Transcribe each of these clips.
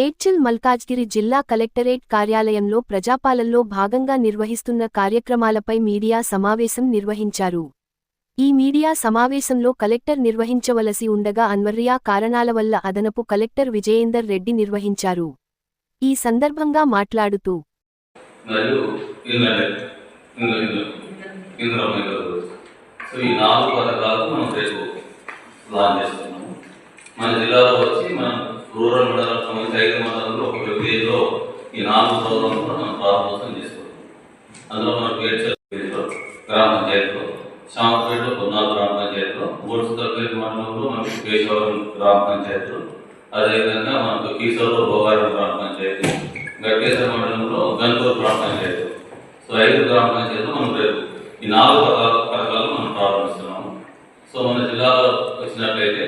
మేడ్చిల్ మల్కాజ్గిరి జిల్లా కలెక్టరేట్ కార్యాలయంలో ప్రజాపాలనలో భాగంగా నిర్వహిస్తున్న కార్యక్రమాలపై మీడియా సమావేశం నిర్వహించారు. ఈ మీడియా సమావేశంలో కలెక్టర్ నిర్వహించవలసి ఉండగా అన్వర్యా కారణాల వల్ల అదనపు కలెక్టర్ విజయేందర్ రెడ్డి నిర్వహించారు. ఈ సందర్భంగా మాట్లాడుతూ మన జిల్లాలో వచ్చి మనం రూరల్ మండలాలకు సంబంధించి ఐదు మండలంలో ఒక విలేజ్లో ఈ నాలుగు ప్రోగ్రాంలు కూడా మనం ప్రారంభోత్సవం చేసుకుంటాం అందులో మన పేర్చలో గ్రామ పంచాయతీలో శామపేటలో పొన్నాలు గ్రామ పంచాయతీలో మూడుసుతపల్లి మండలంలో మనకి కేశవరం గ్రామ పంచాయతీలో అదేవిధంగా మనకు కీసోలో భోగారం గ్రామ పంచాయతీ గట్టేశ్వర మండలంలో గన్పూర్ గ్రామ పంచాయతీ. సో ఐదు గ్రామ పంచాయతీలు మనం రేపు ఈ నాలుగు పథకాలు మనం ప్రారంభిస్తున్నాము. సో మన జిల్లాలో వచ్చినట్లయితే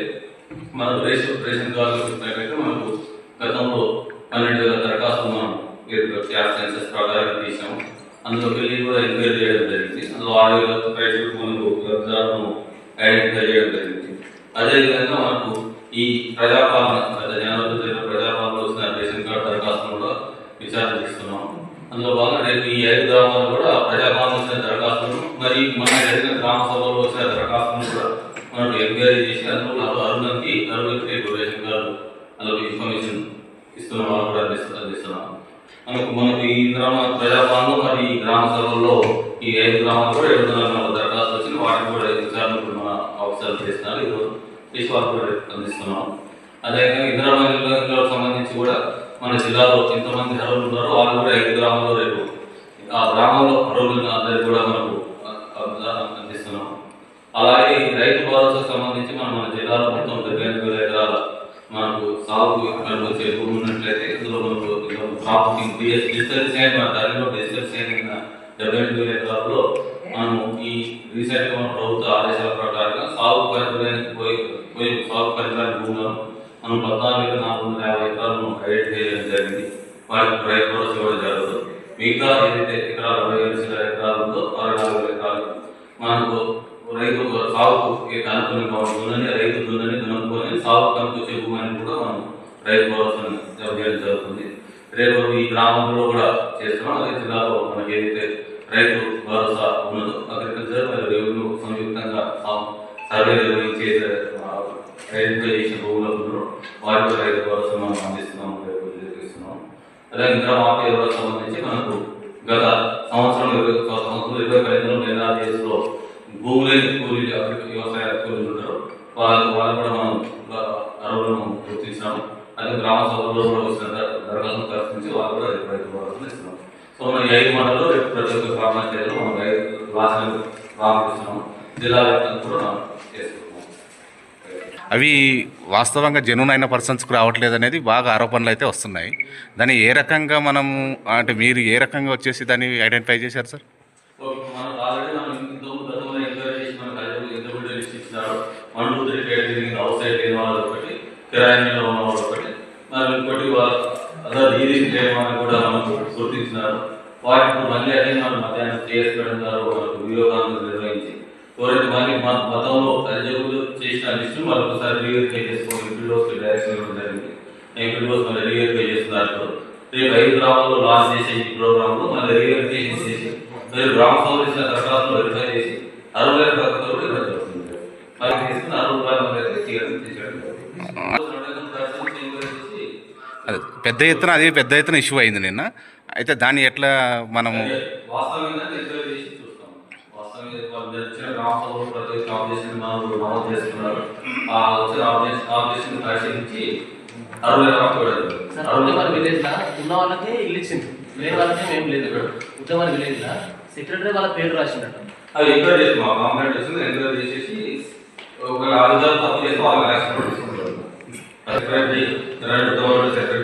మన రేషన్ రేషన్ కార్డు వచ్చినట్లయితే మనకు గతంలో పన్నెండు వేల దరఖాస్తులు మనం క్యాష్ సెన్సెస్ ప్రకారం తీసాము. అందులో వెళ్ళి కూడా ఎంక్వైరీ చేయడం జరిగింది. అందులో ఆరు వేల ప్రైవేట్ మనకు లబ్ధిదారులను ఐడెంటిఫై చేయడం జరిగింది. అదేవిధంగా మనకు ఈ ప్రజాపాలన గత జనవరి జరిగిన ప్రజాపాలన వచ్చిన రేషన్ కార్డు దరఖాస్తులు కూడా విచారణ చేస్తున్నాము. అందులో భాగంగా రేపు ఈ ఐదు గ్రామాలు కూడా ప్రజాపాలన వచ్చిన దరఖాస్తులు మరియు మన జరిగిన గ్రామ సభలో వచ్చిన దరఖాస్తులు కూడా ఎంక్వైరీ చేసి అందులో అరు- అరుణకి రేపు రేషన్ కార్డు అందులో ఇన్ఫర్మేషన్ ఇస్తున్నాం వాళ్ళు కూడా అందిస్తు అందిస్తున్నాం మనకు మనకు ఈ గ్రామ ప్రజాపాలన మరి ఈ గ్రామ సభల్లో ఈ ఐదు గ్రామాలు కూడా ఏడు వందల నలభై దరఖాస్తులు వచ్చిన వాటిని కూడా విచారణ ఇప్పుడు మన ఆఫీసర్లు చేస్తున్నారు. ఈరోజు చేసి వాళ్ళు కూడా రేపు అందిస్తున్నాం అదేవిధంగా ఇందిరా సంబంధించి కూడా మన జిల్లాలో ఎంతమంది అర్హులు ఉన్నారో వాళ్ళు కూడా ఐదు గ్రామాల్లో రేపు ఆ గ్రామంలో అర్హులు అందరికీ కూడా మనకు అలాగే ఈ రైతు భరోసా సంబంధించి మనం మన జిల్లాలో మొత్తం డెబ్బై ఎనిమిది వేల ఎకరాల మనకు సాగు మనకు వచ్చే ఉన్నట్లయితే ఇందులో మనకు క్రాప్ డిజిటల్ సైన్ మన దానిలో డిజిటల్ సైన్ అయిన డెబ్బై ఎనిమిది వేల ఎకరాల్లో మనం ఈ రీసెంట్గా మన ప్రభుత్వ ఆదేశాల ప్రకారంగా సాగు పరిధిలోకి పోయి పోయి సాగు పరిధిలోని భూములను మనం పద్నాలుగు వేల నాలుగు వందల యాభై ఎకరాలను ఐడెంటిఫై చేయడం జరిగింది. వారికి రైతు భరోసా ఇవ్వడం జరగదు మిగతా ఏదైతే ఎకరాలు అరవై వేల ఎకరాలు ఉందో అరవై నాలుగు వేల ఎకరాలు మనకు రైతు సాగుకు అనుకూలంగా ఉంటుందని రైతు దున్నని కనుక్కొని సాగు కనుకొచ్చే భూమిని కూడా మనం రైతు భరోసాను చేయడం జరుగుతుంది. రేపు ఈ గ్రామంలో కూడా చేస్తున్నాం. అదే జిల్లాలో మనకి ఏదైతే రైతు భరోసా ఉన్నదో అగ్రికల్చర్ మరియు రెవెన్యూ సంయుక్తంగా సర్వే నిర్వహించే ఐడెంటిఫై చేసిన భూములకు ఉన్నారో వారికి రైతు భరోసా మనం అందిస్తున్నాం రేపు అలాగే అదే మాఫీ సంబంధించి మనకు గత సంవత్సరం ఇరవై సంవత్సరం ఇరవై పదిహేను ఎన్ఆర్జీఎస్లో భూములేని అగ్రి- వ్యవసాయ కూలీలు ఉంటారు వాళ్ళు వాళ్ళు కూడా మనం అరవలను గుర్తించాము. అదే గ్రామ సభలో కూడా వచ్చిన దరఖాస్తులు వాళ్ళు కూడా రేపు రైతు ఇస్తున్నాం. సో మన ఐదు మండలంలో రేపు ప్రతి ఒక్క మనం రైతు జిల్లా వ్యాప్తంగా కూడా మనం చేసుకుంటున్నాం. అవి వాస్తవంగా జెన్యున్ అయిన పర్సన్స్కి రావట్లేదు అనేది బాగా ఆరోపణలు అయితే వస్తున్నాయి. దాన్ని ఏ రకంగా మనం అంటే మీరు ఏ రకంగా వచ్చేసి దాన్ని ఐడెంటిఫై చేశారు సార్ ఓకే, మనం ఆల్రెడీ మనం ఇంతకు గతంలో ఎంక్వైరీ చేసి మన ప్రజలు ఎంత బిడ్డ లిస్ట్ ఇచ్చినారు వన్ టూ జరిగింది. అవుట్ సైడ్ లేని వాళ్ళు ఒకటి కిరాయిలో ఉన్న వాళ్ళు ఒకటి మరి ఇంకోటి వాళ్ళ అదర్ ఈరీస్ లేని కూడా మనకు గుర్తించినారు. వాటిని మళ్ళీ అదే మనం మధ్యాహ్నం చేసి మేడం గారు మనకు వీడియో నిర్వహించి ఎవరైతే మళ్ళీ మన మతంలో ఎలిజిబుల్ చేసిన లిస్టు మళ్ళీ ఒకసారి రీవెరిఫై చేసుకోవాలి ఇంప్యూడోస్ డైరెక్షన్ ఇవ్వడం జరిగింది. ఇంప్యూడోస్ మళ్ళీ రీవెరిఫై చేస్తున్నారు రేపు ఐదు గ్రామాల్లో లాంచ్ చేసే ఈ ప్రోగ్రామ్లో మళ్ళీ రీవెరిఫికేషన్ చేసి మీరు గ్రామ సభలు దరఖాస్తులు వెరిఫై చేసి అరవై వేల పథకాలు కూడా ఇవ్వడం జరుగుతుంది మరి తీసుకున్న అరవై రూపాయల మంది అయితే తీయడం తీసేయడం జరుగుతుంది అది పెద్ద ఎత్తున అది పెద్ద ఎత్తున ఇష్యూ అయింది నిన్న. అయితే దాన్ని ఎట్లా మనము చేసి ఉన్న వాళ్ళకే ఇల్లు ఇచ్చింది వేరే వాళ్ళకే ఏం లేదు విలేజ్ లా సెక్రటరీ వాళ్ళ పేరు రాసిండట. అవి ఎంక్వైరీ చేస్తున్నాం. కాంప్లైంట్ చేస్తుంది ఎంక్వైరీ చేసేసి ఒక అధికారులు తప్పు చేస్తే వాళ్ళకి సెక్రటరీ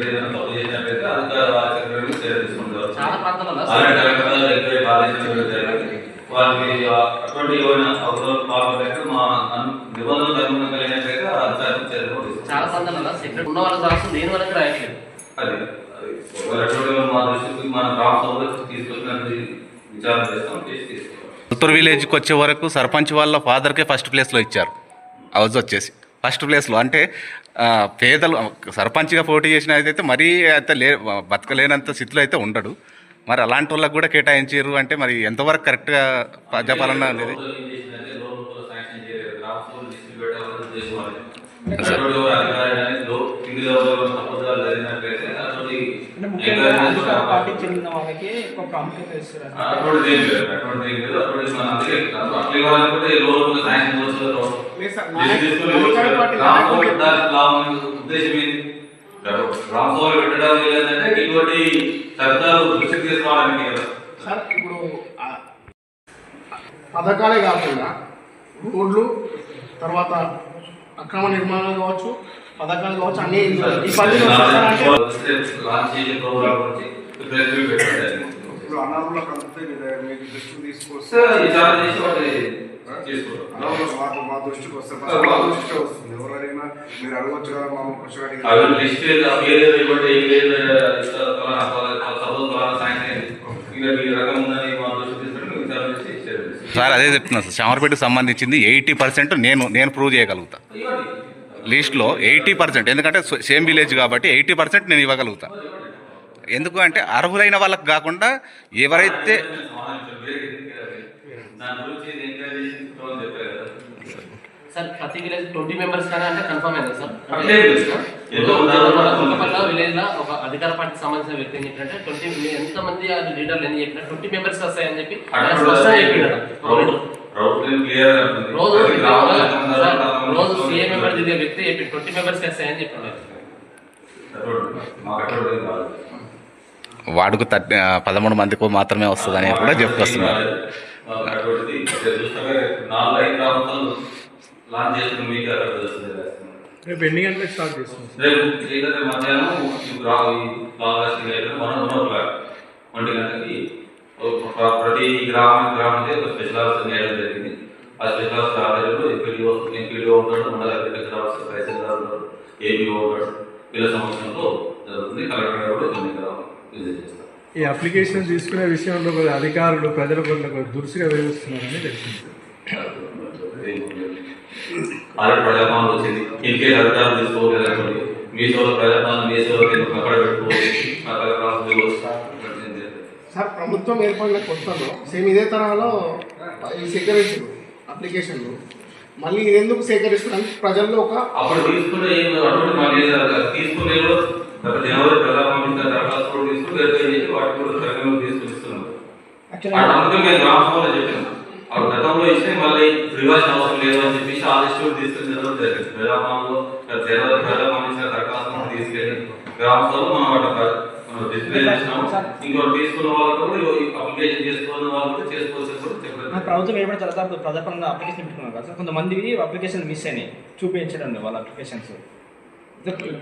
ఏదైనా తప్పు చేసినట్లయితే చర్య తీసుకుంటారు. అలాంటి వాళ్ళకి అటువంటి ఏమైనా అవసరం మా అధికారులు. చాలా ఉన్న వాళ్ళకి రాయట్లేదు అది మా దృష్టికి మన గ్రామ విచారణ చేస్తాం చేసి తీసుకుంటాం ఉత్తర విలేజ్కి వచ్చే వరకు సర్పంచ్ వాళ్ళ ఫాదర్కే ఫస్ట్ ప్లేస్లో ఇచ్చారు. హౌస్ వచ్చేసి. ఫస్ట్ ప్లేస్లో. అంటే పేదలు సర్పంచ్గా పోటీ చేసిన అయితే మరీ అయితే లే బతకలేనంత స్థితిలో అయితే ఉండడు. మరి అలాంటి వాళ్ళకి కూడా కేటాయించారు అంటే మరి ఎంతవరకు కరెక్ట్గా ప్రజాపాలన అనేది? సార్ లిస్టులు పెట్టాలని ఉద్దేశం అంటే ముఖ్యంగా చెందిన వాళ్ళకి ఎక్కువ ప్రాముఖ్యత ఇస్తారు అటువంటి ఏం లేదు. అటువంటి ఏం లేదు. అటువంటి మన అట్లా ఇవ్వాలనుకుంటే ఈ ఏంటి? పెట్టడానికి లేదంటే ఇటువంటి చట్టాలు దృష్టికి తీసుకోవడానికి కదా. సార్ ఇప్పుడు ఆ పథకాలే కాకుండా రోడ్లు తర్వాత అక్రమ నిర్మాణాలు కావచ్చు పథకాలు కావచ్చు అన్ని ఇప్పుడు మీకు దృష్టికి తీసుకొస్తే మా దృష్టికి వస్తే దృష్టికి వస్తుంది. మీరు అడగొచ్చు కదా మా క్వశ్చన్ దృష్టి సార్ అదే చెప్తున్నా సార్. చామరపేటకు సంబంధించింది ఎయిటీ పర్సెంట్ నేను నేను ప్రూవ్ చేయగలుగుతా. లిస్ట్లో ఎయిటీ పర్సెంట్. ఎందుకంటే సేమ్ విలేజ్ కాబట్టి ఎయిటీ పర్సెంట్ నేను ఇవ్వగలుగుతా. ఎందుకు అంటే అర్హులైన వాళ్ళకి కాకుండా ఎవరైతే సార్ ప్రతి విలేజ్ ట్వంటీ మెంబర్స్ కానీ అంటే కన్ఫర్మ్ అయింది సార్? విలేజ్ ఒక అధికార పార్టీకి సంబంధించిన వ్యక్తి ఏం చెప్పినట్టే ట్వంటీ ఎంత మంది అది లీడర్లు ఎన్ని చెప్పినా ట్వంటీ మెంబర్స్ వస్తాయని చెప్పి స్పష్టంగా చెప్పిండు. రోజు రోజు సీఎం మెంబర్ దిగే వ్యక్తి ట్వంటీ మెంబర్స్ వస్తాయని చెప్పిండు వాడుకు థర్టీ పదమూడు మందికి మాత్రమే వస్తుందని కూడా చెప్పుకొస్తున్నారు. రేపు ఎన్ని గంటలకు స్టార్ట్ రేపు మధ్యాహ్నం ఒంటి గంటకి ప్రతి గ్రామానికి గ్రామానికి స్పెషల్ జరిగింది. ఆ ఆధ్వర్యంలో ఎంపీడీఓ ఎంపీడీఓ ఉంటాడు మండల అగ్రికల్చర్ ఆఫీసర్ తహసీల్దార్ ఏపీఓ ఉంటాడు వీళ్ళ సమక్షంలో జరుగుతుంది. కలెక్టర్ గారు కూడా కొన్ని గ్రామం విజిట్ చేస్తారు? ఈ అప్లికేషన్ తీసుకునే విషయంలో అధికారులు ప్రజల కొద్దిగా దురుసుగా వేస్తున్నారని తెలిసింది. ఆల్రెడీ ప్రజాపాలన వచ్చింది. ఇంకే అధికారులు తీసుకోలేదు మీ సోలో ప్రజాపాలన మీ సోలో అక్కడ పెట్టుకోవాలి. ఆ కలెక్టర్ సార్ ప్రభుత్వం ఏర్పడిన కొత్తలో సేమ్ ఇదే తరహాలో ఈ సేకరించారు అప్లికేషన్లు. మళ్ళీ ఇది ఎందుకు సేకరిస్తున్నారు ప్రజల్లో ఒక అప్పుడు తీసుకునే ఏం అటువంటి మళ్ళీ తీసుకునే గత జనవరి ప్రజాపాలన దరఖాస్తు కూడా తీసుకుని వెరిఫై చేసి వాటి కూడా సరిగ్గా తీసుకొస్తున్నాం అటు అందుకే మేము గ్రామ సభలో చెప్పాము. ఆ గతంలో ఇస్తే మళ్ళీ రివర్స్ అవసరం లేదు అని చెప్పేసి తీసుకుని జరిగింది. ప్రజాపాలనలో జనవరి దరఖాస్తులను తీసుకెళ్ళి గ్రామ సభలో మనం డిస్ప్లే చేసినాము. ఇంకోటి తీసుకున్న వాళ్ళకి కూడా అప్లికేషన్ చేసుకున్న వాళ్ళు కూడా చేసుకోవచ్చు కూడా ప్రభుత్వం ఏర్పడిన తర్వాత ప్రజాపరంగా అప్లికేషన్ పెట్టుకున్నారు కదా సార్. కొంతమంది అప్లికేషన్ మిస్ అయినాయి. చూపించడం వాళ్ళ అప్లికేషన్స్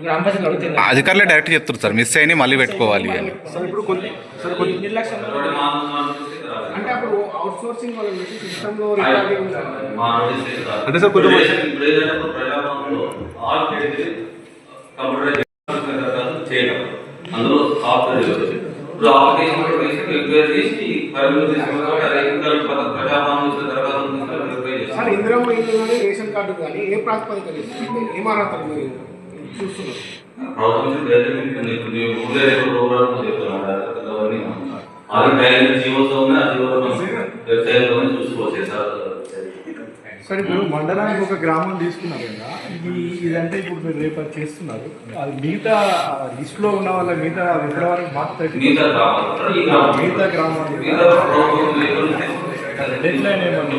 గ్రామ అడుగుతుంది అధికారులే డైరెక్ట్ చెప్తారు సార్. మిస్ అయినా మళ్ళీ పెట్టుకోవాలి అని. సార్ ఇప్పుడు కొన్ని సార్ కొన్ని నిర్లక్ష్యం. అంటే అప్పుడు అవుట్ సోర్సింగ్ వాళ్ళు సార్ కొంచెం- కంప్యూటర్ చేయడం అందులో సాఫ్ట్వేర్. ఇప్పుడు అప్లికేషన్ కూడా తీసుకుని ఎంక్వైరీ చేసి పరిమితి తీసుకుని కాబట్టి అది ఇంకా పద- ప్రజాపాలన దరఖాస్తు సార్ చేస్తాం. కానీ రేషన్ కార్డు కానీ ఏ ప్రాతిపదిక ఇస్తారు? మీరు చూస్తున్నారు ప్రభుత్వం ఇప్పుడు ఊళ్ళో ప్రోగ్రామ్ అవన్నీ అది జీవోతో ఆ చూసుకోవచ్చు సార్ సార్ ఇప్పుడు మండలానికి ఒక గ్రామం తీసుకున్నారు కదా ఇది ఇదంటే ఇప్పుడు మీరు రేపు అది చేస్తున్నారు. అది మిగతా లిస్ట్లో ఉన్న వాళ్ళ మిగతా వరకు మాకు మిగతా గ్రామాలు గ్రామం డెడ్ లైన్ గ్రామం.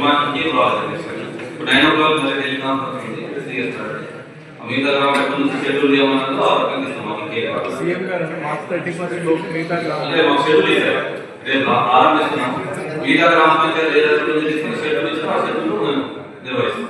CM garu March thirty first లోపు మిగతా గ్రామాలు. ఆరంభిస్తున్నాం. మిగతా గ్రామ పంచాయతీ ఏ